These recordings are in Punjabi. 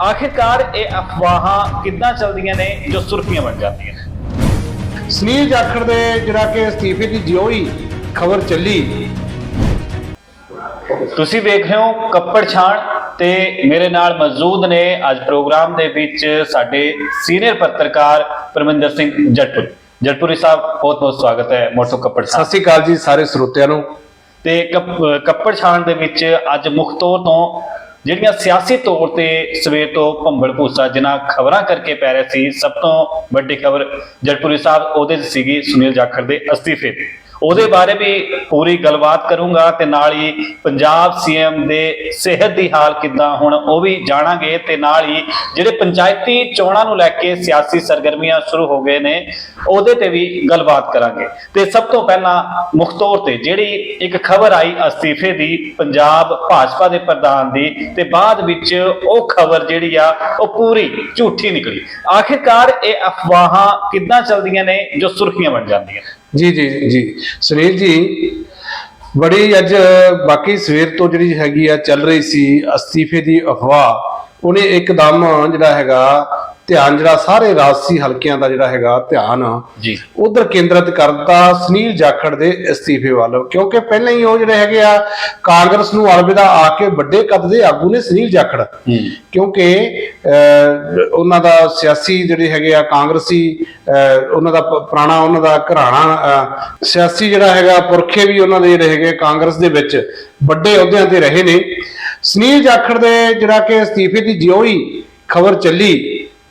ਆਖਿਰਕਾਰ ਇਹ ਅਫਵਾਹਾਂ ਕਿੱਦਾਂ ਚੱਲਦੀਆਂ ਨੇ ਜੋ ਸੁਰਖੀਆਂ ਬਣ ਜਾਂਦੀਆਂ ਨੇ? ਸੁਨੀਲ ਜਾਖੜ ਦੇ ਜਿਹੜਾ ਕਿ ਅਸਤੀਫੇ ਦੀ ਜਿਉਂ ਹੀ ਖਬਰ ਚੱਲੀ। ਤੁਸੀਂ ਵੇਖ ਰਹੇ ਹੋ ਕੱਪੜ ਛਾਣ ਤੇ ਮੇਰੇ ਨਾਲ ਮੌਜੂਦ ਨੇ ਅੱਜ ਪ੍ਰੋਗਰਾਮ ਦੇ ਵਿੱਚ ਸਾਡੇ ਸੀਨੀਅਰ ਪੱਤਰਕਾਰ ਪਰਮਿੰਦਰ ਸਿੰਘ ਜਟਪੁਰ। ਜਟਪੁਰੀ ਸਾਹਿਬ ਬਹੁਤ ਬਹੁਤ ਸਵਾਗਤ ਹੈ ਮੋਟੋ ਕੱਪੜ ਸਤਿ ਸ੍ਰੀ ਅਕਾਲ ਜੀ ਸਾਰੇ ਸਰੋਤਿਆਂ ਨੂੰ। ਤੇ ਕੱਪ- ਕੱਪੜ ਛਾਣ ਦੇ ਵਿੱਚ ਅੱਜ ਮੁੱਖ ਤੌਰ ਤੋਂ ਜਿਹੜੀਆਂ ਸਿਆਸੀ ਤੌਰ ਤੇ ਸਵੇਰ ਤੋਂ ਭੰਬਲ ਭੂਸਾ ਜਿਨ੍ਹਾਂ ਖਬਰਾਂ ਕਰਕੇ ਪੈ ਰਿਹਾ ਸੀ, ਸਭ ਤੋਂ ਵੱਡੀ ਖਬਰ ਜਟਪੁਰੀ ਸਾਹਿਬ, ਉਹਦੇ 'ਚ ਸੀਗੀ ਸੁਨੀਲ ਜਾਖੜ ਦੇ ਅਸਤੀਫੇ ਉਹਦੇ ਬਾਰੇ ਵੀ ਪੂਰੀ ਗੱਲਬਾਤ ਕਰੂੰਗਾ ਤੇ ਨਾਲ ਹੀ ਪੰਜਾਬ ਸੀਐਮ ਦੇ ਸਿਹਤ ਦੀ ਹਾਲ ਕਿੱਦਾਂ ਹੁਣ ਉਹ ਵੀ ਜਾਣਾਂਗੇ ਤੇ ਨਾਲ ਹੀ ਜਿਹੜੇ ਪੰਚਾਇਤੀ ਚੋਣਾਂ ਨੂੰ ਲੈ ਕੇ ਸਿਆਸੀ ਸਰਗਰਮੀਆਂ ਸ਼ੁਰੂ ਹੋ ਗਏ ਨੇ, ਉਹਦੇ ਤੇ ਵੀ ਗੱਲਬਾਤ ਕਰਾਂਗੇ। ਤੇ ਸਭ ਤੋਂ ਪਹਿਲਾਂ ਮੁੱਖ ਤੌਰ ਤੇ ਜਿਹੜੀ ਇੱਕ ਖਬਰ ਆਈ ਅਸਤੀਫੇ ਦੀ ਪੰਜਾਬ ਭਾਜਪਾ ਦੇ ਪ੍ਰਧਾਨ ਦੀ ਤੇ ਬਾਅਦ ਵਿੱਚ ਉਹ ਖਬਰ ਜਿਹੜੀ ਆ, ਉਹ ਪੂਰੀ ਝੂਠੀ ਨਿਕਲੀ। ਆਖਿਰਕਾਰ ਇਹ ਅਫਵਾਹਾਂ ਕਿੱਦਾਂ ਚੱਲਦੀਆਂ ਨੇ ਜੋ ਸੁਰਖੀਆਂ ਬਣ ਜਾਂਦੀਆਂ ਜੀ ਜੀ ਜੀ ਸੁਨੀਲ ਜੀ, ਬੜੀ ਅੱਜ ਬਾਕੀ ਸਵੇਰ ਤੋਂ ਜਿਹੜੀ ਹੈਗੀ ਆ ਚੱਲ ਰਹੀ ਸੀ ਅਸਤੀਫੇ ਦੀ ਅਫਵਾਹ, ਉਹਨੇ ਇੱਕਦਮ ਜਿਹੜਾ ਹੈਗਾ ਧਿਆਨ ਜਿਹੜਾ ਸਾਰੇ ਰਾਜਸੀ ਹਲਕਿਆਂ ਦਾ ਜਿਹੜਾ ਹੈਗਾ ਧਿਆਨ ਜੀ। ਉਧਰ ਕੇਂਦਰਿਤ ਕਰਤਾ ਸੁਨੀਲ ਜਾਖੜ ਦੇ ਅਸਤੀਫੇ ਵੱਲ ਕਿਉਂਕਿ ਪਹਿਲਾਂ ਹੀ ਉਹ ਜਿਹੜੇ ਹੈਗੇ ਆ ਕਾਂਗਰਸ ਨੂੰ ਅਲਵਿਦਾ ਆ ਕੇ ਵੱਡੇ ਕੱਦ ਦੇ ਆਗੂ ਨੇ ਸੁਨੀਲ ਜਾਖੜ। ਕਿਉਂਕਿ ਉਹਨਾਂ ਦਾ ਸਿਆਸੀ ਜਿਹੜੇ ਹੈਗੇ ਆ ਕਾਂਗਰਸੀ ਉਹਨਾਂ ਦਾ ਪੁਰਾਣਾ ਉਹਨਾਂ ਦਾ ਘਰਾਣਾ ਸਿਆਸੀ ਜਿਹੜਾ ਹੈਗਾ ਪੁਰਖੇ ਵੀ ਉਹਨਾਂ ਦੇ ਜਿਹੜੇ ਹੈਗੇ ਕਾਂਗਰਸ ਦੇ ਵਿੱਚ ਵੱਡੇ ਅਹੁਦਿਆਂ ਤੇ ਰਹੇ ਨੇ। ਸੁਨੀਲ ਜਾਖੜ ਦੇ ਜਿਹੜਾ ਕਿ ਅਸਤੀਫੇ ਦੀ ਜਿਉਂ ਹੀ ਖਬਰ ਚੱਲੀ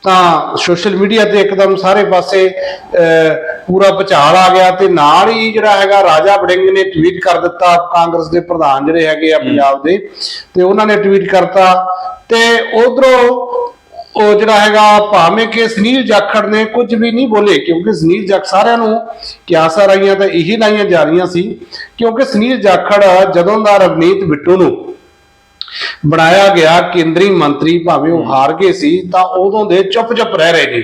ਤਾਂ ਸੋਸ਼ਲ ਮੀਡੀਆ ਤੇ ਇੱਕਦਮ ਸਾਰੇ ਪਾਸੇ ਪੂਰਾ ਭੁਚਾਲ ਆ ਗਿਆ ਤੇ ਨਾਲ ਹੀ ਜਿਹੜਾ ਹੈਗਾ ਰਾਜਾ ਵੜਿੰਗ ਨੇ ਟਵੀਟ ਕਰ ਦਿੱਤਾ ਕਾਂਗਰਸ ਦੇ ਪ੍ਰਧਾਨ ਜਿਹੜੇ ਹੈਗੇ ਆ ਪੰਜਾਬ ਦੇ ਤੇ ਉਹਨਾਂ ਨੇ ਟਵੀਟ ਕਰਤਾ ਤੇ ਉਧਰੋਂ ਉਹ ਜਿਹੜਾ ਹੈਗਾ ਭਾਵੇਂ ਕਿ ਸੁਨੀਲ ਜਾਖੜ ਨੇ ਕੁਝ ਵੀ ਨਹੀਂ ਬੋਲੇ ਕਿਉਂਕਿ ਸੁਨੀਲ ਜਾਖ ਸਾਰਿਆਂ ਨੂੰ ਕਿਆਸਾਂ ਰਾਈਆਂ ਤਾਂ ਇਹੀ ਲਾਈਆਂ ਜਾ ਰਹੀਆਂ ਸੀ ਕਿਉਂਕਿ ਸੁਨੀਲ ਜਾਖੜ ਜਦੋਂ ਦਾ ਰਵਨੀਤ ਬਿੱਟੂ ਨੂੰ ਬਣਾਇਆ ਗਿਆ ਕੇਂਦਰੀ ਮੰਤਰੀ ਭਾਵੇਂ ਉਹ ਹਾਰ ਗਏ ਸੀ ਤਾਂ ਉਦੋਂ ਦੇ ਚੁੱਪ-ਚੁੱਪ ਰਹਿ ਰਹੇ ਨੇ।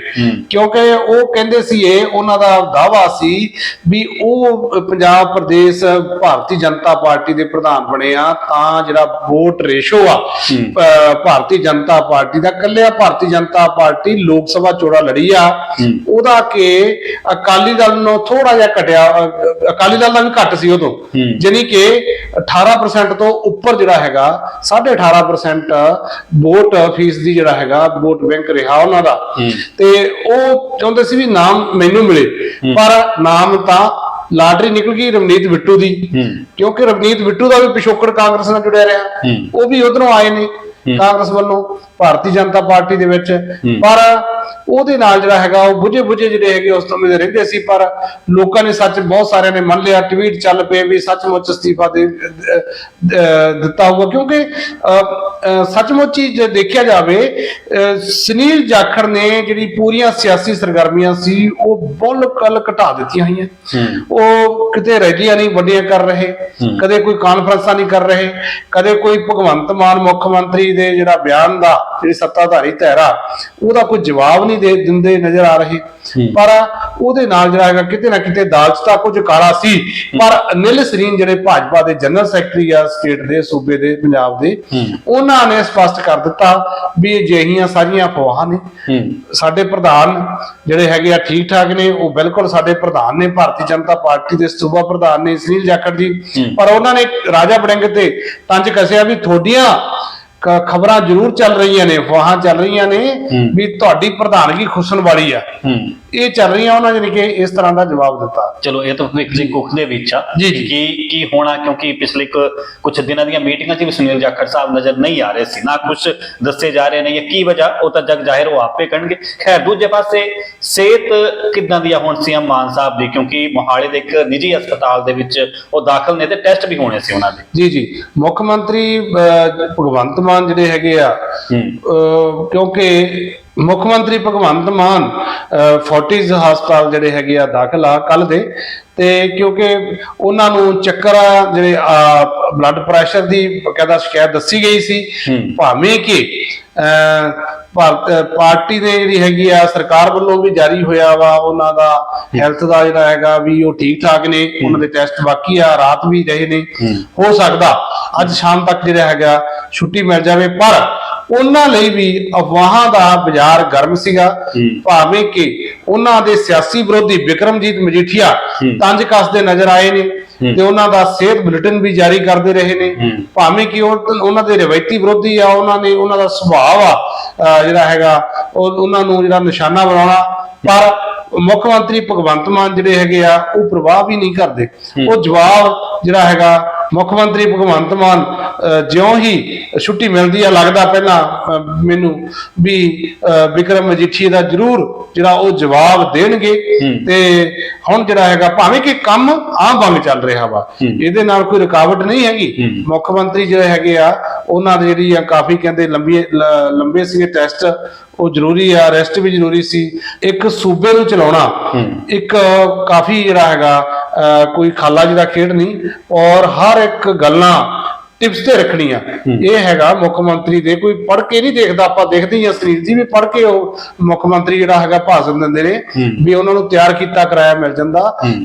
ਕਿਉਂਕਿ ਉਹ ਕਹਿੰਦੇ ਸੀ ਇਹ ਉਹਨਾਂ ਦਾ ਦਾਵਾ ਸੀ ਵੀ ਉਹ ਪੰਜਾਬ ਪ੍ਰਦੇਸ਼ ਭਾਰਤੀ ਜਨਤਾ ਪਾਰਟੀ ਦੇ ਪ੍ਰਧਾਨ ਬਣੇ ਆ ਤਾਂ ਜਿਹੜਾ ਵੋਟ ਰੇਸ਼ੋ ਆ ਭਾਰਤੀ ਜਨਤਾ ਪਾਰਟੀ ਦਾ ਕੱਲਿਆ ਭਾਰਤੀ ਜਨਤਾ ਪਾਰਟੀ ਲੋਕ ਸਭਾ ਚੋਣਾਂ ਲੜੀ ਆ। ਉਹਦਾ ਕਿ ਅਕਾਲੀ ਦਲ ਨੂੰ ਥੋੜਾ ਜਿਹਾ ਘਟਿਆ ਅਕਾਲੀ ਦਲ ਦਾ ਵੀ ਘੱਟ ਸੀ ਉਦੋਂ। ਜਾਨੀ ਕਿ 18% ਤੋਂ ਉੱਪਰ ਜਿਹੜਾ ਹੈਗਾ 18.5% ਵੋਟ ਫੀਸ ਦੀ ਜਿਹੜਾ ਹੈਗਾ ਵੋਟ ਬੈਂਕ ਰਿਹਾ ਉਹਨਾਂ ਦਾ। ਤੇ ਉਹ ਚਾਹੁੰਦੇ ਸੀ ਵੀ ਨਾਮ ਮੈਨੂੰ ਮਿਲੇ। ਪਰ ਨਾਮ ਤਾਂ ਲਾਟਰੀ ਨਿਕਲ ਗਈ ਰਵਨੀਤ ਬਿੱਟੂ ਦੀ। ਕਿਉਂਕਿ ਰਵਨੀਤ ਬਿੱਟੂ ਦਾ ਵੀ ਪਿਛੋਕੜ ਕਾਂਗਰਸ ਨਾਲ ਜੁੜਿਆ ਰਿਹਾ। ਉਹ ਵੀ ਉਧਰੋਂ ਆਏ ਨੇ ਕਾਂਗਰਸ ਵੱਲੋਂ ਭਾਰਤੀ ਜਨਤਾ ਪਾਰਟੀ ਦੇ ਵਿੱਚ। ਪਰ ਉਹਦੇ ਨਾਲ ਜਿਹੜਾ ਹੈਗਾ ਉਹ ਬੁਝੇ ਬੁਝੇ ਜਿਹੜੇ ਹੈਗੇ ਉਸ ਸਮੇਂ ਦੇ ਰਹਿੰਦੇ ਸੀ ਪਰ ਲੋਕਾਂ ਨੇ ਸੱਚ ਬਹੁਤ ਸਾਰਿਆਂ ਨੇ ਮੰਨ ਲਿਆ ਟਵੀਟ ਚੱਲ ਪਏ ਵੀ ਸੱਚਮੁੱਚ ਅਸਤੀਫਾ ਦੇ ਦਿੱਤਾ ਹੋਊਗਾ ਕਿਉਂਕਿ ਸੱਚਮੁੱਚ ਹੀ ਜੇ ਦੇਖਿਆ ਜਾਵੇ ਸੁਨੀਲ ਜਾਖੜ ਨੇ ਜਿਹੜੀ ਪੂਰੀਆਂ ਸਿਆਸੀ ਸਰਗਰਮੀਆਂ ਸੀ ਉਹ ਬਿਲਕੁਲ ਘਟਾ ਦਿੱਤੀਆਂ ਹੋਈਆਂ। ਉਹ ਕਿਤੇ ਰੈਲੀਆਂ ਨਹੀਂ ਵੱਡੀਆਂ ਕਰ ਰਹੇ ਕਦੇ ਕੋਈ ਕਾਨਫਰੰਸਾਂ ਨਹੀਂ ਕਰ ਰਹੇ ਕਦੇ ਕੋਈ ਭਗਵੰਤ ਮਾਨ ਮੁੱਖ ਮੰਤਰੀ ਦੇ ਜਿਹੜਾ ਬਿਆਨ ਦਾ ਜਿਹੜੀ ਸੱਤਾਧਾਰੀ ਧੈਰਾ ਉਹਦਾ ਕੋਈ ਜਵਾਬ ਨਹੀਂ ਦੇ ਦਿੰਦੇ ਨਜ਼ਰ ਆ ਰਹੇ। ਪਰ ਉਹਦੇ ਨਾਲ ਜਿਹੜਾ ਹੈਗਾ ਕਿਤੇ ਨਾ ਕਿਤੇ ਦਾਲਚਤਾ ਕੁਝ ਕਾਲਾ ਸੀ। ਪਰ ਅਨਿਲ ਸਰੀਨ ਜਿਹੜੇ ਭਾਜਪਾ ਦੇ ਜਨਰਲ ਸੈਕਟਰੀ ਆ ਸਟੇਟ ਦੇ ਸੂਬੇ ਦੇ ਪੰਜਾਬ ਦੇ ਉਹਨਾਂ ਨੇ ਸਪਸ਼ਟ ਕਰ ਦਿੱਤਾ ਵੀ ਇਹ ਜਿਹੀਆਂ ਸਾਰੀਆਂ ਅਫਵਾਹਾਂ ਨੇ। ਸਾਡੇ ਪ੍ਰਧਾਨ ਜਿਹੜੇ ਹੈਗੇ ਆ ਠੀਕ ਠਾਕ ਨੇ ਉਹ ਬਿਲਕੁਲ ਸਾਡੇ ਪ੍ਰਧਾਨ ਨੇ ਭਾਰਤੀ ਜਨਤਾ ਪਾਰਟੀ ਦੇ ਸੂਬਾ ਪ੍ਰਧਾਨ ਨੇ ਸੁਨੀਲ ਜਾਖੜ ਜੀ। ਪਰ ਉਹਨਾਂ ਨੇ ਰਾਜਾ ਬੜਿੰਗ ਤੇ ਤੰਜ ਕਸਿਆ ਵੀ ਤੁਹਾਡੀਆਂ ਖਬਰਾਂ ਜ਼ਰੂਰ ਚੱਲ ਰਹੀਆਂ ਨੇ ਅਫਵਾਹਾਂ ਚੱਲ ਰਹੀਆਂ ਨੇ ਵੀ ਤੁਹਾਡੀ ਪ੍ਰਧਾਨਗੀ ਖੁਸਣ ਵਾਲੀ ਆ ਇਹ ਚੱਲ ਰਹੀਆਂ ਉਹਨਾਂ ਨੇ ਕਿ ਇਸ ਤਰ੍ਹਾਂ ਦਾ ਜਵਾਬ ਦਿੱਤਾ। ਚਲੋ ਇਹ ਤਾਂ ਭਵਿੱਖ ਦੀ ਕੁੱਖ ਦੇ ਵਿੱਚ ਆ। ਜੀ, ਜੀ। ਕੀ ਕੀ ਹੋਣਾ? ਕਿਉਂਕਿ ਪਿਛਲੇ ਕੁਝ ਦਿਨਾਂ ਦੀਆਂ ਮੀਟਿੰਗਾਂ 'ਚ ਵੀ ਸੁਨੀਲ ਜਾਖੜ ਸਾਹਿਬ ਨਜ਼ਰ ਨਹੀਂ ਆ ਰਹੇ ਸੀ। ਨਾ ਕੁਝ ਦੱਸੇ ਜਾ ਰਹੇ ਨੇ ਇਹ ਕੀ ਵਜ੍ਹਾ ਉਹ ਤਾਂ ਜਗ ਜ਼ਾਹਿਰ ਉਹ ਆਪੇ ਕਰਨਗੇ। ਖੈਰ ਦੂਜੇ ਪਾਸੇ ਸਿਹਤ ਕਿੱਦਾਂ ਦੀ ਆ ਹੁਣ ਸੀਐਮ ਮਾਨ ਸਾਹਿਬ ਦੀ? ਕਿਉਂਕਿ ਮੋਹਾਲੀ ਦੇ ਇੱਕ ਨਿੱਜੀ ਹਸਪਤਾਲ ਦੇ ਵਿੱਚ ਉਹ ਦਾਖਲ ਨੇ ਤੇ ਟੈਸਟ ਵੀ ਹੋਣੇ ਸੀ ਉਹਨਾਂ ਦੇ। ਜੀ ਜੀ। ਮੁੱਖ ਮੰਤਰੀ ਭਗਵੰਤ ਮਾਨ ਜਿਹੜੇ ਹੈਗੇ ਆ ਕਿਉਂਕਿ ਮੁੱਖ ਮੰਤਰੀ ਭਗਵੰਤ ਮਾਨ ਅਹ, ਫੋਰਟਿਸ ਹਸਪਤਾਲ ਜਿਹੜੇ ਹੈਗੇ ਆ ਦਾਖਲ ਆ ਕੱਲ ਦੇ ਤੇ ਕਿਉਂਕਿ ਉਹਨਾਂ ਨੂੰ ਚੱਕਰ ਜਿਹੜੇ ਬਲੱਡ ਪ੍ਰੈਸ਼ਰ ਦੀ ਬਕਾਇਦਾ ਸ਼ਿਕਾਇਤ ਦੱਸੀ ਗਈ ਸੀ। ਭਾਵੇਂ ਕਿ ਭਾਰਤ ਪਾਰਟੀ ਦੇ ਜਿਹੜੀ ਹੈਗੀ ਆ ਸਰਕਾਰ ਵੱਲੋਂ ਵੀ ਜਾਰੀ ਹੋਇਆ ਵਾ ਉਹਨਾਂ ਦਾ ਹੈਲਥ ਦਾ ਜਿਹੜਾ ਹੈਗਾ ਵੀ ਉਹ ਠੀਕ ਠਾਕ ਨੇ ਉਹਨਾਂ ਦੇ ਟੈਸਟ ਬਾਕੀ ਆ ਰਾਤ ਵੀ ਰਹੇ ਨੇ। ਹੋ ਸਕਦਾ ਅੱਜ ਸ਼ਾਮ ਤੱਕ ਜਿਹੜਾ ਹੈਗਾ ਛੁੱਟੀ ਮਿਲ ਜਾਵੇ ਪਰ ਉਹਨਾਂ ਲਈ ਵੀ ਅਫਵਾਹਾਂ ਦਾ ਬਾਜ਼ਾਰ ਗਰਮ ਸੀਗਾ। ਭਾਵੇਂ ਕਿ ਉਹਨਾਂ ਦੇ ਸਿਆਸੀ ਵਿਰੋਧੀ ਵਿਕਰਮਜੀਤ ਮਜੀਠੀਆ। ਤੰਜ ਕੱਸਦੇ ਨਜ਼ਰ ਆਏ ਨੇ। ਤੇ ਉਹਨਾਂ ਦਾ ਸਿਹਤ ਬੁਲੇਟਿਨ ਵੀ ਜਾਰੀ ਕਰਦੇ ਰਹੇ ਨੇ। ਭਾਵੇਂ ਕਿ ਉਹ ਉਹਨਾਂ ਦੇ ਰਵਾਇਤੀ ਵਿਰੋਧੀ ਆ ਉਹਨਾਂ ਨੇ ਉਹਨਾਂ ਦਾ ਸੁਭਾਅ ਆ ਜਿਹੜਾ ਹੈਗਾ ਉਹ ਉਹਨਾਂ ਨੂੰ ਜਿਹੜਾ ਨਿਸ਼ਾਨਾ ਬਣਾਉਣਾ ਪਰ ਮੁੱਖ ਮੰਤਰੀ ਭਗਵੰਤ ਮਾਨ ਜਿਹੜੇ ਹੈਗੇ ਆ ਉਹ ਪ੍ਰਵਾਹ ਵੀ ਨਹੀਂ ਕਰਦੇ ਉਹ ਜਵਾਬ ਜਿਹੜਾ ਹੈਗਾ ਮੁੱਖ ਮੰਤਰੀ ਭਗਵੰਤ ਮਾਨ ਜਿਉਂ ਹੀ ਛੁੱਟੀ ਮਿਲਦੀ ਆ ਲੱਗਦਾ ਪਹਿਲਾਂ ਮੈਨੂੰ ਵੀ ਵਿਕਰਮ ਮਜੀਠੀਏ ਦਾ ਜ਼ਰੂਰ ਜਿਹੜਾ ਉਹ ਜਵਾਬ ਦੇਣਗੇ। ਤੇ ਹੁਣ ਜਿਹੜਾ ਹੈਗਾ ਭਾਵੇਂ ਕਿ ਕੰਮ ਆਮ ਵਾਂਗ ਚੱਲ ਰਿਹਾ ਵਾ। ਇਹਦੇ ਨਾਲ ਕੋਈ ਰੁਕਾਵਟ ਨਹੀਂ ਹੈਗੀ। ਮੁੱਖ ਮੰਤਰੀ ਜਿਹੜੇ ਹੈਗੇ ਆ ਉਹਨਾਂ ਦੇ ਜਿਹੜੀ ਆ ਕਾਫੀ ਕਹਿੰਦੇ ਲੰਬੀ ਲੰਬੇ ਸੀਗੇ ਟੈਸਟ ਉਹ ਜ਼ਰੂਰੀ ਆ ਰੈਸਟ ਵੀ ਜ਼ਰੂਰੀ ਸੀ ਇੱਕ ਸੂਬੇ ਨੂੰ ਚਲਾਉਣਾ। ਇੱਕ ਕਾਫੀ ਜਿਹੜਾ ਹੈਗਾ ਕੋਈ ਖਾਲਾ ਜਿਹਦਾ ਖੇਡ ਨਹੀਂ ਔਰ ਹਰ ਇੱਕ ਗੱਲਾਂ ਟਿਪਸ ਤੇ ਰੱਖਣੀ ਆ ਇਹ ਹੈਗਾ ਮੁੱਖ ਮੰਤਰੀ ਦੇ ਕੋਈ ਪੜ੍ਹ ਕੇ ਨਹੀਂ ਦੇਖਦਾ ਆਪਾਂ ਦੇਖਦੇ ਹੀ ਆ ਜੀ ਵੀ ਪੜ੍ਹ ਕੇ ਉਹ ਮੁੱਖ ਮੰਤਰੀ ਜਿਹੜਾ ਹੈਗਾ ਭਾਸ਼ਣ ਦਿੰਦੇ ਨੇ ਵੀ ਉਹਨਾਂ ਨੂੰ ਤਿਆਰ ਕੀਤਾ ਕਰਾਇਆ ਮਿਲ ਜਾਂਦਾ।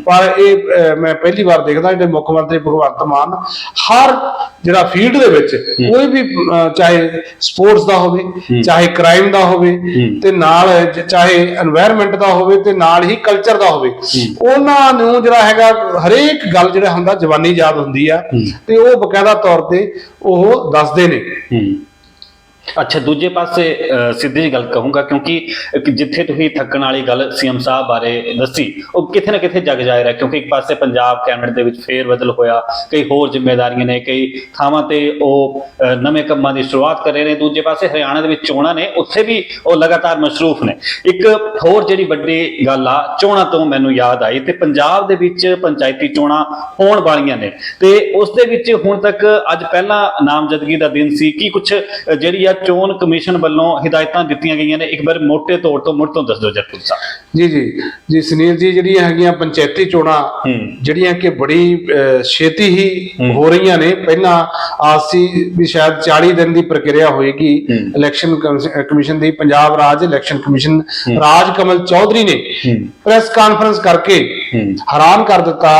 ਪਰ ਇਹ ਮੈਂ ਪਹਿਲੀ ਵਾਰ ਦੇਖਦਾ ਜਿਹੜੇ ਮੁੱਖ ਮੰਤਰੀ ਭਗਵੰਤ ਮਾਨ ਹਰ ਜਿਹੜਾ ਫੀਲਡ ਦੇ ਵਿੱਚ ਕੋਈ ਵੀ ਚਾਹੇ ਸਪੋਰਟਸ ਦਾ ਹੋਵੇ ਚਾਹੇ ਕ੍ਰਾਈਮ ਦਾ ਹੋਵੇ ਤੇ ਨਾਲ ਚਾਹੇ এনवायरमेंट ਦਾ ਹੋਵੇ ਤੇ ਨਾਲ ਹੀ ਕਲਚਰ ਦਾ ਹੋਵੇ। ਉਹਨਾਂ ਨੂੰ ਜਿਹੜਾ ਹੈਗਾ ਹਰੇਕ ਗੱਲ ਜਿਹੜਾ ਹੁੰਦਾ ਜਵਾਨੀ ਯਾਦ ਹੁੰਦੀ ਆ। ਤੇ ਉਹ ਬਕਾਇਦਾ ਤੌਰ ਤੇ ਉਹ ਦੱਸਦੇ ਨੇ। ਅੱਛਾ, ਦੂਜੇ ਪਾਸੇ ਸਿੱਧੀ ਜੀ ਗੱਲ ਕਹੂੰਗਾ ਕਿਉਂਕਿ ਜਿੱਥੇ ਤੁਸੀਂ ਥੱਕਣ ਵਾਲੀ ਗੱਲ ਸੀਐਮ ਸਾਹਿਬ ਬਾਰੇ ਦੱਸੀ, ਉਹ ਕਿਥੇ ਨਾ ਕਿਥੇ ਜਗ ਜਾਇ ਰਿਹਾ ਕਿਉਂਕਿ ਇੱਕ ਪਾਸੇ ਪੰਜਾਬ ਕੈਬਨਿਟ ਦੇ ਵਿੱਚ ਫੇਰ ਬਦਲ ਹੋਇਆ, ਕਈ ਹੋਰ ਜ਼ਿੰਮੇਵਾਰੀਆਂ ਨੇ, ਕਈ ਥਾਵਾਂ ਤੇ ਉਹ ਨਵੇਂ ਕੰਮਾਂ ਦੀ ਸ਼ੁਰੂਆਤ ਕਰ ਰਹੇ ਨੇ, ਦੂਜੇ ਪਾਸੇ ਹਰਿਆਣਾ ਦੇ ਵਿੱਚ ਚੋਣਾਂ ਨੇ, ਉੱਥੇ ਵੀ ਉਹ ਲਗਾਤਾਰ ਮਸਰੂਫ ਨੇ। ਇੱਕ ਹੋਰ ਜਿਹੜੀ ਵੱਡੀ ਗੱਲ ਆ, ਚੋਣਾਂ ਤੋਂ ਮੈਨੂੰ ਯਾਦ ਆਈ ਤੇ ਪੰਜਾਬ ਦੇ ਵਿੱਚ ਪੰਚਾਇਤੀ ਚੋਣਾਂ ਹੋਣ ਵਾਲੀਆਂ ਨੇ। ਤੇ ਉਸ ਦੇ ਵਿੱਚ ਹੁਣ ਤੱਕ ਅੱਜ ਪਹਿਲਾ ਨਾਮਜ਼ਦਗੀ ਦਾ ਦਿਨ ਸੀ, ਕੀ ਕੁਝ ਜਿਹੜੀ ਆ ਚੋਣ ਕਮਿਸ਼ਨ ਵੱਲੋਂ ਹਦਾਇਤਾਂ ਦਿੱਤੀਆਂ ਗਈਆਂ ਨੇ। ਇੱਕ ਵਾਰ ਮੋٹے ਤੌਰ ਤੋਂ ਮੁੜ ਤੋਂ ਦੱਸ ਦਿਓ ਜਰਪੁਰ ਸਾਹਿਬ। ਜੀ ਜੀ। ਜੀ ਸੁਨੀਲ ਜੀ ਜਿਹੜੀਆਂ ਹੈਗੀਆਂ ਪੰਚਾਇਤੀ ਚੋਣਾਂ ਜਿਹੜੀਆਂ ਕਿ ਬੜੀ ਛੇਤੀ ਹੀ ਹੂੰ। ਰਹੀਆਂ ਨੇ। ਪਹਿਲਾਂ ਆਸੀ ਵੀ ਸ਼ਾਇਦ 40 ਦਿਨ ਦੀ ਪ੍ਰਕਿਰਿਆ ਹੋਏਗੀ। ਇਲੈਕਸ਼ਨ ਕਮਿਸ਼ਨ- ਦੀ ਪੰਜਾਬ ਰਾਜ ਇਲੈਕਸ਼ਨ ਕਮਿਸ਼ਨ ਰਾਜ ਕਮਲ ਚੌਧਰੀ ਨੇ ਪ੍ਰੈਸ ਕਾਨਫਰੰਸ ਕਰਕੇ ਹੈਰਾਨ ਕਰ ਦਿੱਤਾ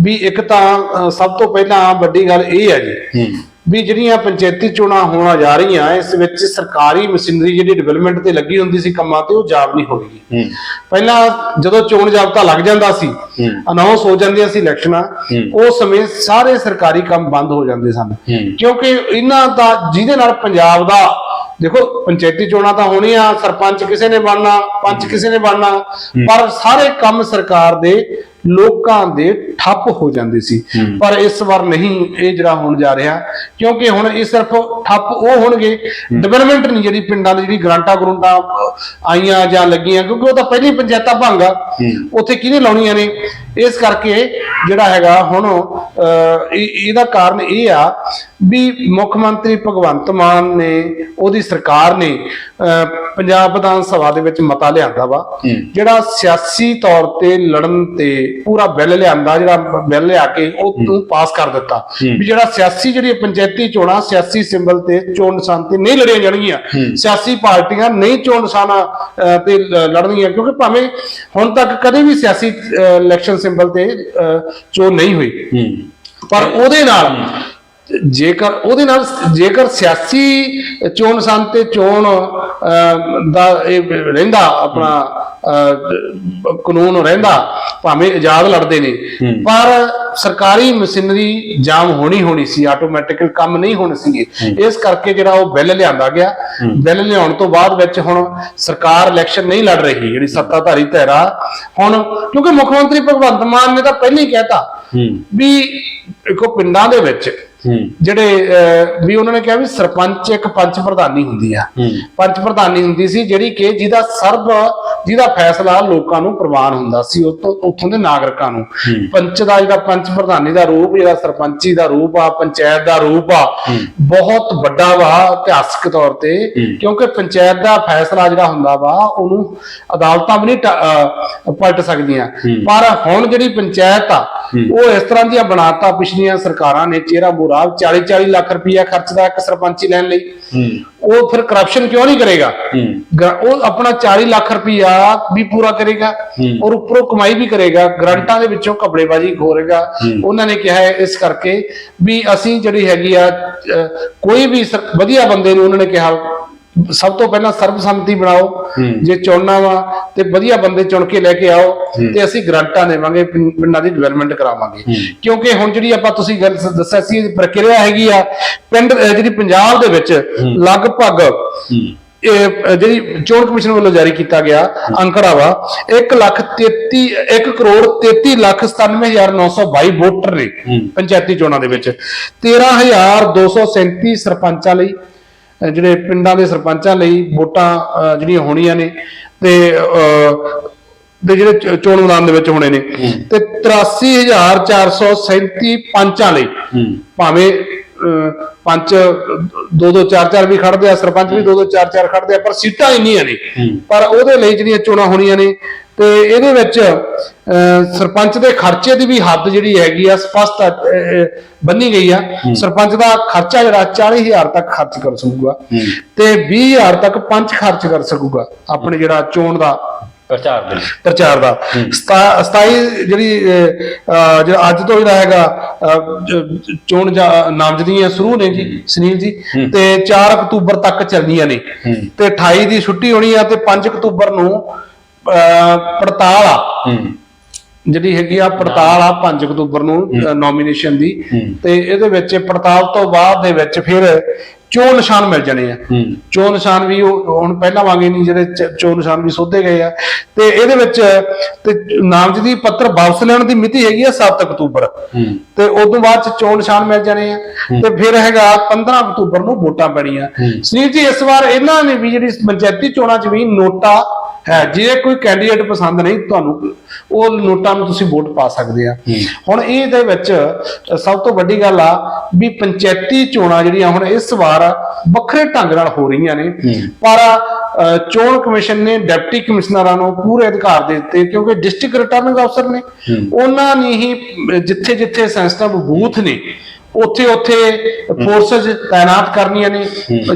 ਵੀ ਇੱਕ ਤਾਂ ਸਭ ਤੋਂ ਪਹਿਲਾਂ ਵੱਡੀ ਗੱਲ ਇਹ ਹੈ ਜੀ ਵੀ ਜਿਹੜੀਆਂ ਪੰਚਾਇਤੀ ਚੋਣਾਂ ਹੋਣਾ ਜਾ ਰਹੀਆਂ ਇਸ ਵਿੱਚ ਸਰਕਾਰੀ ਮਸ਼ੀਨਰੀ ਜਿਹੜੀ ਡਿਵੈਲਪਮੈਂਟ ਤੇ ਲੱਗੀ ਹੁੰਦੀ ਸੀ ਕੰਮਾਂ ਤੇ ਉਹ ਜਾਬ ਨਹੀਂ ਹੋਵੇਗੀ। ਹੂੰ। ਪਹਿਲਾਂ ਜਦੋਂ ਚੋਣ ਜਾਬਤਾ ਲੱਗ ਜਾਂਦਾ ਸੀ। ਅਨਾਉਂਸ ਹੋ ਜਾਂਦੀਆਂ ਸੀ ਇਲੈਕਸ਼ਨਾਂ। ਉਸ ਸਮੇਂ ਸਾਰੇ ਸਰਕਾਰੀ ਕੰਮ ਬੰਦ ਹੋ ਜਾਂਦੇ ਸਨ। ਕਿਉਂਕਿ ਇਹਨਾਂ ਦਾ ਜਿਹਦੇ ਨਾਲ ਪੰਜਾਬ ਦਾ ਦੇਖੋ ਪੰਚਾਇਤੀ ਚੋਣਾਂ ਤਾਂ ਹੋਣੀਆਂ ਸਰਪੰਚ ਕਿਸੇ ਨੇ ਬਣਨਾ ਪੰਚ ਕਿਸੇ ਨੇ ਬਣਨਾ ਪਰ ਸਾਰੇ ਕੰਮ ਸਰਕਾਰ ਦੇ ਲੋਕਾਂ ਦੇ ਠੱਪ ਹੋ ਜਾਂਦੇ ਸੀ। ਪਰ ਇਸ ਵਾਰ ਨਹੀਂ ਇਹ ਜਿਹੜਾ ਹੋਣ ਜਾ ਰਿਹਾ ਕਿਉਂਕਿ ਹੁਣ ਇਹ ਸਿਰਫ ਠੱਪ ਉਹ ਹੋਣਗੇ ਡਿਵੈਲਪਮੈਂਟ ਨਹੀਂ ਜਿਹੜੀ ਪਿੰਡਾਂ ਦੀ ਜਿਹੜੀ ਗ੍ਰਾਂਟਾਂ ਗਰੁੰਟਾਂ ਆਈਆਂ ਜਾਂ ਲੱਗੀਆਂ ਕਿਉਂਕਿ ਉਹ ਤਾਂ ਪਹਿਲੀ ਪੰਚਾਇਤਾਂ ਭੰਗ ਆ। ਉੱਥੇ ਕਿਹਨੇ ਲਾਉਣੀਆਂ ਨੇ ਇਸ ਕਰਕੇ ਜਿਹੜਾ ਹੈਗਾ ਹੁਣ ਇਹਦਾ ਕਾਰਨ ਇਹ ਆ ਵੀ ਮੁੱਖ ਮੰਤਰੀ ਭਗਵੰਤ ਮਾਨ ਨੇ ਉਹਦੀ ਸਰਕਾਰ ਨੇ ਪੰਜਾਬ ਵਿਧਾਨ ਸਭਾ ਦੇ ਵਿੱਚ ਮਤਾ ਲਿਆਂਦਾ ਵਾ। ਜਿਹੜਾ ਸਿਆਸੀ ਤੌਰ ਤੇ ਲੜਨ ਤੇ ਪੂਰਾ ਬਿੱਲ ਲਿਆਂਦਾ ਜਿਹੜਾ ਬਿੱਲ ਲਿਆ ਕੇ ਉਹ ਪਾਸ ਕਰ ਦਿੱਤਾ। ਵੀ ਜਿਹੜਾ ਸਿਆਸੀ ਜਿਹੜੀ ਪੰਚਾਇਤੀ ਚੋਣਾਂ ਸਿਆਸੀ ਸਿੰਬਲ ਤੇ ਚੋਣ ਨਿਸ਼ਾਨ ਤੇ ਨਹੀਂ ਲੜੀਆਂ ਜਾਣਗੀਆਂ। ਸਿਆਸੀ ਪਾਰਟੀਆਂ ਨਹੀਂ ਚੋਣ ਨਿਸ਼ਾਨਾਂ ਤੇ ਲੜਨਗੀਆਂ ਕਿਉਂਕਿ ਭਾਵੇਂ ਹੁਣ ਤੱਕ ਕਦੇ ਵੀ ਸਿਆਸੀ ਇਲੈਕਸ਼ਨ ਸਿੰਬਲ ਤੇ ਚੋਣ ਨਹੀਂ ਹੋਈ। ਪਰ ਉਹਦੇ ਨਾਲ ਜੇਕਰ ਉਹਦੇ ਨਾਲ ਜੇਕਰ ਸਿਆਸੀ ਚੋਣ ਨਿਸ਼ਾਨ ਤੇ ਚੋਣ ਦਾ ਇਹ ਰਹਿੰਦਾ ਆਪਣਾ ਕਾਨੂੰਨ ਰਹਿੰਦਾ ਭਾਵੇਂ ਆਜ਼ਾਦ ਲੜਦੇ ਨੇ। ਪਰ ਸਰਕਾਰੀ ਮਸ਼ੀਨਰੀ ਜਾਮ ਹੋਣੀ ਹੋਣੀ ਸੀ ਆਟੋਮੈਟਿਕਲ ਕੰਮ ਨਹੀਂ ਹੋਣੇ ਸੀਗੇ। ਇਸ ਕਰਕੇ ਜਿਹੜਾ ਉਹ ਬਿੱਲ ਲਿਆਂਦਾ ਗਿਆ। ਬਿੱਲ ਲਿਆਉਣ ਤੋਂ ਬਾਅਦ ਵਿੱਚ ਹੁਣ ਸਰਕਾਰ ਇਲੈਕਸ਼ਨ ਨਹੀਂ ਲੜ ਰਹੀ ਜਿਹੜੀ ਸੱਤਾਧਾਰੀ ਧਿਰਾ। ਹੁਣ ਕਿਉਂਕਿ ਮੁੱਖ ਮੰਤਰੀ ਭਗਵੰਤ ਮਾਨ ਨੇ ਤਾਂ ਪਹਿਲਾਂ ਹੀ ਕਹਿਤਾ ਵੀ ਦੇਖੋ ਪਿੰਡਾਂ ਦੇ ਵਿੱਚ ਜਿਹੜੇ ਵੀ ਉਹਨਾਂ ਨੇ ਕਿਹਾ ਵੀ ਸਰਪੰਚ ਇੱਕ ਪੰਚ ਪ੍ਰਧਾਨੀ ਹੁੰਦੀ ਆ ਪੰਚ ਪ੍ਰਧਾਨੀ ਹੁੰਦੀ ਸੀ ਜਿਹੜੀ ਕਿ ਜਿਹਦਾ ਸਰਬ ਜਿਹਦਾ ਫੈਸਲਾ ਲੋਕਾਂ ਨੂੰ ਪ੍ਰਵਾਨ ਹੁੰਦਾ ਸੀ ਉੱਥੋਂ ਦੇ ਨਾਗਰਿਕਾਂ ਨੂੰ। ਪੰਚ ਦਾ ਜਿਹੜਾ ਪੰਚ ਪ੍ਰਧਾਨੀ ਦਾ ਰੂਪ ਜਿਹੜਾ ਸਰਪੰਚੀ ਦਾ ਰੂਪ ਆ ਪੰਚਾਇਤ ਦਾ ਰੂਪ ਆ ਬਹੁਤ ਵੱਡਾ ਵਾ ਇਤਿਹਾਸਕ ਤੌਰ ਤੇ। ਕਿਉਂਕਿ ਪੰਚਾਇਤ ਦਾ ਫੈਸਲਾ ਜਿਹੜਾ ਹੁੰਦਾ ਵਾ ਉਹਨੂੰ ਅਦਾਲਤਾਂ ਵੀ ਨਹੀਂ ਪਲਟ ਸਕਦੀਆਂ। ਪਰ ਹੁਣ ਜਿਹੜੀ ਪੰਚਾਇਤ ਆ। ਉਹ ਇਸ ਤਰ੍ਹਾਂ ਦੀਆਂ ਬਣਾਤਾ ਪਿਛਲੀਆਂ ਸਰਕਾਰਾਂ ਨੇ ਚਿਹਰਾ ਬੁਰਾ 40 40 ਲੱਖ ਰੁਪਇਆ ਖਰਚਦਾ ਇੱਕ ਸਰਪੰਚੀ ਲੈਣ ਲਈ। ਉਹ ਫਿਰ ਕਰਪਸ਼ਨ ਕਿਉਂ ਨਹੀਂ ਕਰੇਗਾ? ਉਹ ਆਪਣਾ 40 ਲੱਖ ਰੁਪਇਆ ਵੀ ਪੂਰਾ ਕਰੇਗਾ। ਔਰ ਉੱਪਰੋਂ ਕਮਾਈ ਵੀ ਕਰੇਗਾ ਗਰੰਟਾਂ ਦੇ ਵਿੱਚੋਂ ਕਪੜੇਬਾਜੀ ਖੋਰੇਗਾ। ਹੂੰ। ਉਹਨਾਂ ਨੇ ਕਿਹਾ ਇਸ ਕਰਕੇ ਵੀ ਅਸੀਂ ਜਿਹੜੀ ਹੈਗੀ ਆ ਕੋਈ ਵੀ ਵਧੀਆ ਬੰਦੇ ਨੂੰ ਉਹਨਾਂ ਨੇ ਕਿਹਾ ਸਭ ਤੋਂ ਪਹਿਲਾਂ ਸਰਬਸੰਮਤੀ ਬਣਾਓ। ਜੇ ਚੁਣਨਾ ਵਾ ਤੇ ਵਧੀਆ ਬੰਦੇ ਚੁਣ ਕੇ ਲੈ ਕੇ ਆਓ ਤੇ ਅਸੀਂ ਗਰੰਟਾਂ ਦੇਵਾਂਗੇ ਪਿੰਡਾਂ ਦੀ ਡਿਵੈਲਪਮੈਂਟ ਕਰਾਵਾਂਗੇ। ਕਿਉਂਕਿ ਹੁਣ ਜਿਹੜੀ ਆਪਾਂ ਤੁਸੀਂ ਗੱਲ ਦੱਸਿਆ ਸੀ ਪ੍ਰਕਿਰਿਆ ਹੈਗੀ ਆ ਪਿੰਡ ਜਿਹੜੀ ਪੰਜਾਬ ਦੇ ਵਿੱਚ ਲਗਭਗ ਇਹ ਜਿਹੜੀ ਚੋਣ ਕਮਿਸ਼ਨ ਵੱਲੋਂ ਜਾਰੀ ਕੀਤਾ ਗਿਆ ਅੰਕੜਾ ਵਾ 1 ਲੱਖ 33 1 ਕਰੋੜ 33 ਲੱਖ 97922 ਵੋਟਰ ਨੇ। ਪੰਚਾਇਤੀ ਚੋਣਾਂ ਦੇ ਵਿੱਚ। 13237 ਸਰਪੰਚਾਂ ਲਈ ਜਿਹੜੇ ਪਿੰਡਾਂ ਦੇ ਸਰਪੰਚਾਂ ਲਈ ਵੋਟਾਂ ਜਿਹੜੀਆਂ ਹੋਣੀਆਂ ਨੇ ਤੇ ਦੇ ਜਿਹੜੇ ਚੋਣ ਮੈਦਾਨ ਦੇ ਵਿੱਚ ਹੋਣੇ ਨੇ। ਤੇ 83437 ਪੰਚਾਂ ਲਈ ਭਾਵੇਂ ਪੰਚ ਦੋ ਦੋ ਚਾਰ ਚਾਰ ਵੀ ਖੜਦੇ ਆ ਸਰਪੰਚ ਵੀ ਦੋ ਦੋ ਚਾਰ ਚਾਰ ਖੜਦੇ ਆ ਪਰ ਸੀਟਾਂ ਇੰਨੀਆਂ ਨੇ। ਪਰ ਉਹਦੇ ਲਈ ਜਿਹੜੀਆਂ ਚੋਣਾਂ ਹੋਣੀਆਂ ਨੇ ਤੇ ਇਹਦੇ ਵਿੱਚ ਸਰਪੰਚ ਦੇ ਖਰਚੇ ਦੀ ਵੀ ਹੱਦ ਜਿਹੜੀ ਹੈਗੀ ਆ ਸਪਸ਼ਟ ਬੰਨੀ ਗਈ ਆ। ਸਰਪੰਚ ਦਾ ਖਰਚਾ ਜਿਹੜਾ 40000 ਤੱਕ ਖਰਚ ਕਰ ਸਕੂਗਾ। ਤੇ 20000 ਤੱਕ ਪੰਚ ਖਰਚ ਕਰ ਸਕੂਗਾ ਆਪਣੇ ਜਿਹੜਾ ਚੋਣ ਦਾ ਪ੍ਰਚਾਰ ਦੇ। ਲਈ। ਪ੍ਰਚਾਰ ਦਾ। ਸਤਾ- 27 ਜਿਹੜੀ ਜਿਹੜਾ ਅੱਜ ਤੋਂ ਜਿਹੜਾ ਹੈਗਾ ਚੋਣ ਨਾਮਜ਼ਦਗੀਆਂ ਸ਼ੁਰੂ ਨੇ ਜੀ ਸੁਨੀਲ ਜੀ। ਤੇ 4 ਅਕਤੂਬਰ ਤੱਕ ਚੱਲਣੀਆਂ ਨੇ। ਤੇ 28 ਦੀ ਛੁੱਟੀ ਹੋਣੀ ਆ ਤੇ 5 ਅਕਤੂਬਰ ਨੂੰ ਪੜਤਾਲ ਆ। ਜਿਹੜੀ ਹੈਗੀ ਆ ਪੜਤਾਲ ਆ 5 ਅਕਤੂਬਰ ਨੂੰ ਨੋਮੀਨੇਸ਼ਨ ਦੀ। ਤੇ ਇਹਦੇ ਵਿੱਚ ਪੜਤਾਲ ਤੋਂ ਬਾਅਦ ਦੇ ਵਿੱਚ ਫਿਰ ਚੋਣ ਨਿਸ਼ਾਨ ਮਿਲ ਜਾਣੇ ਆ। ਚੋਣ ਨਿਸ਼ਾਨ ਵੀ ਉਹ ਹੁਣ ਪਹਿਲਾਂ ਵਾਂਗੇ ਨਹੀਂ ਜਿਹੜੇ ਚ- ਨਿਸ਼ਾਨ ਵੀ ਸੋਧੇ ਗਏ ਆ। ਤੇ ਇਹਦੇ ਵਿੱਚ ਤੇ ਨਾਮਜ਼ਦਗੀ ਪੱਤਰ ਵਾਪਸ ਲੈਣ ਦੀ ਮਿਤੀ ਹੈਗੀ ਆ 7 ਅਕਤੂਬਰ। ਤੇ ਉਸ ਤੋਂ ਬਾਅਦ ਚ ਚੋਣ ਨਿਸ਼ਾਨ ਮਿਲ ਜਾਣੇ ਆ। ਤੇ ਫਿਰ ਹੈਗਾ 15 ਅਕਤੂਬਰ ਨੂੰ ਵੋਟਾਂ ਪੈਣੀਆਂ। ਸੁਨੀਲ ਜੀ ਇਸ ਵਾਰ ਇਹਨਾਂ ਨੇ ਵੀ ਜਿਹੜੀ ਪੰਚਾਇਤੀ ਚੋਣਾਂ 'ਚ ਵੀ ਨੋਟਾ ਹੈ। ਜੇ ਕੋਈ ਕੈਂਡੀਡੇਟ ਪਸੰਦ ਨਹੀਂ ਤੁਹਾਨੂੰ ਉਹ ਨੋਟਾਂ ਨੂੰ ਤੁਸੀਂ ਵੋਟ ਪਾ ਸਕਦੇ ਆ। ਹੁਣ ਇਹਦੇ ਵਿੱਚ ਅ, ਸਭ ਤੋਂ ਵੱਡੀ ਗੱਲ ਆ ਵੀ ਪੰਚਾਇਤੀ ਚੋਣਾਂ ਜਿਹੜੀਆਂ ਹੁਣ ਇਸ ਵਾਰ ਵੱਖਰੇ ਢੰਗ ਨਾਲ ਹੋ ਰਹੀਆਂ ਨੇ। ਪਰ ਚੋਣ ਕਮਿਸ਼ਨ ਨੇ ਡਿਪਟੀ ਕਮਿਸ਼ਨਰਾਂ ਨੂੰ ਪੂਰੇ ਅਧਿਕਾਰ ਦੇ ਦਿੱਤੇ ਕਿਉਂਕਿ ਡਿਸਟ੍ਰਿਕਟ ਰਿਟਰਨਿੰਗ ਅਫਸਰ ਨੇ। ਉਹਨਾਂ ਨੇ ਹੀ ਜਿੱਥੇ ਜਿੱਥੇ ਸੈਂਸਿਟਿਵ ਬੂਥ ਨੇ ਉੱਥੇ ਉੱਥੇ ਫੋਰਸਸ ਤਾਇਨਾਤ ਕਰਨੀਆਂ ਨੇ।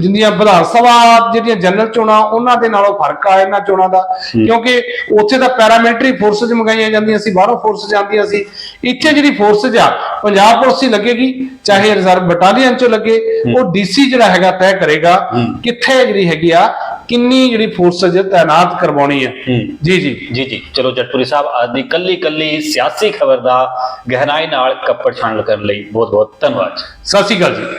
ਜਿੰਨੀਆਂ ਵਿਧਾਨ ਸਭਾ ਜਿਹੜੀਆਂ ਜਨਰਲ ਚੋਣਾਂ ਉਹਨਾਂ ਦੇ ਨਾਲੋਂ ਫ਼ਰਕ ਆ ਇਹਨਾਂ ਚੋਣਾਂ ਦਾ। ਕਿਉਂਕਿ ਉੱਥੇ ਤਾਂ ਪੈਰਾਮਿਲਟਰੀ ਫੋਰਸਸ ਮੰਗਾਈਆਂ ਜਾਂਦੀਆਂ ਸੀ ਬਾਹਰੋਂ ਫੋਰਸ ਜਾਂਦੀਆਂ ਸੀ। ਇੱਥੇ ਜਿਹੜੀ ਫੋਰਸਸ ਆ ਪੰਜਾਬ ਪੁਲਿਸ ਹੀ ਲੱਗੇਗੀ ਚਾਹੇ ਰਿਜ਼ਰਵ ਬਟਾਲੀਅਨ ਚੋਂ ਲੱਗੇ ਉਹ ਡੀਸੀ ਜਿਹੜਾ ਹੈਗਾ ਤੈਅ ਕਰੇਗਾ ਕਿੱਥੇ ਜਿਹੜੀ ਹੈਗੀ ਆ ਕਿੰਨੀ ਜਿਹੜੀ ਫੋਰਸਸ ਤਾਇਨਾਤ ਕਰਵਾਉਣੀ ਹੂੰ। ਜੀ ਜੀ। ਜੀ ਜੀ। ਚਲੋ ਜਟਪੁਰੀ ਸਾਹਿਬ ਅੱਜ ਦੀ ਕੱਲੀ ਕੱਲੀ ਸਿਆਸੀ ਖਬਰ ਦਾ ਗਹਿਰਾਈ ਨਾਲ ਕੱਪੜ ਛਾਣਲ ਕਰਨ ਲਈ ਬਹੁਤ ਬਹੁਤ ਧੰਨਵਾਦ ਸਤਿ ਸ਼੍ਰੀ ਅਕਾਲ ਜੀ।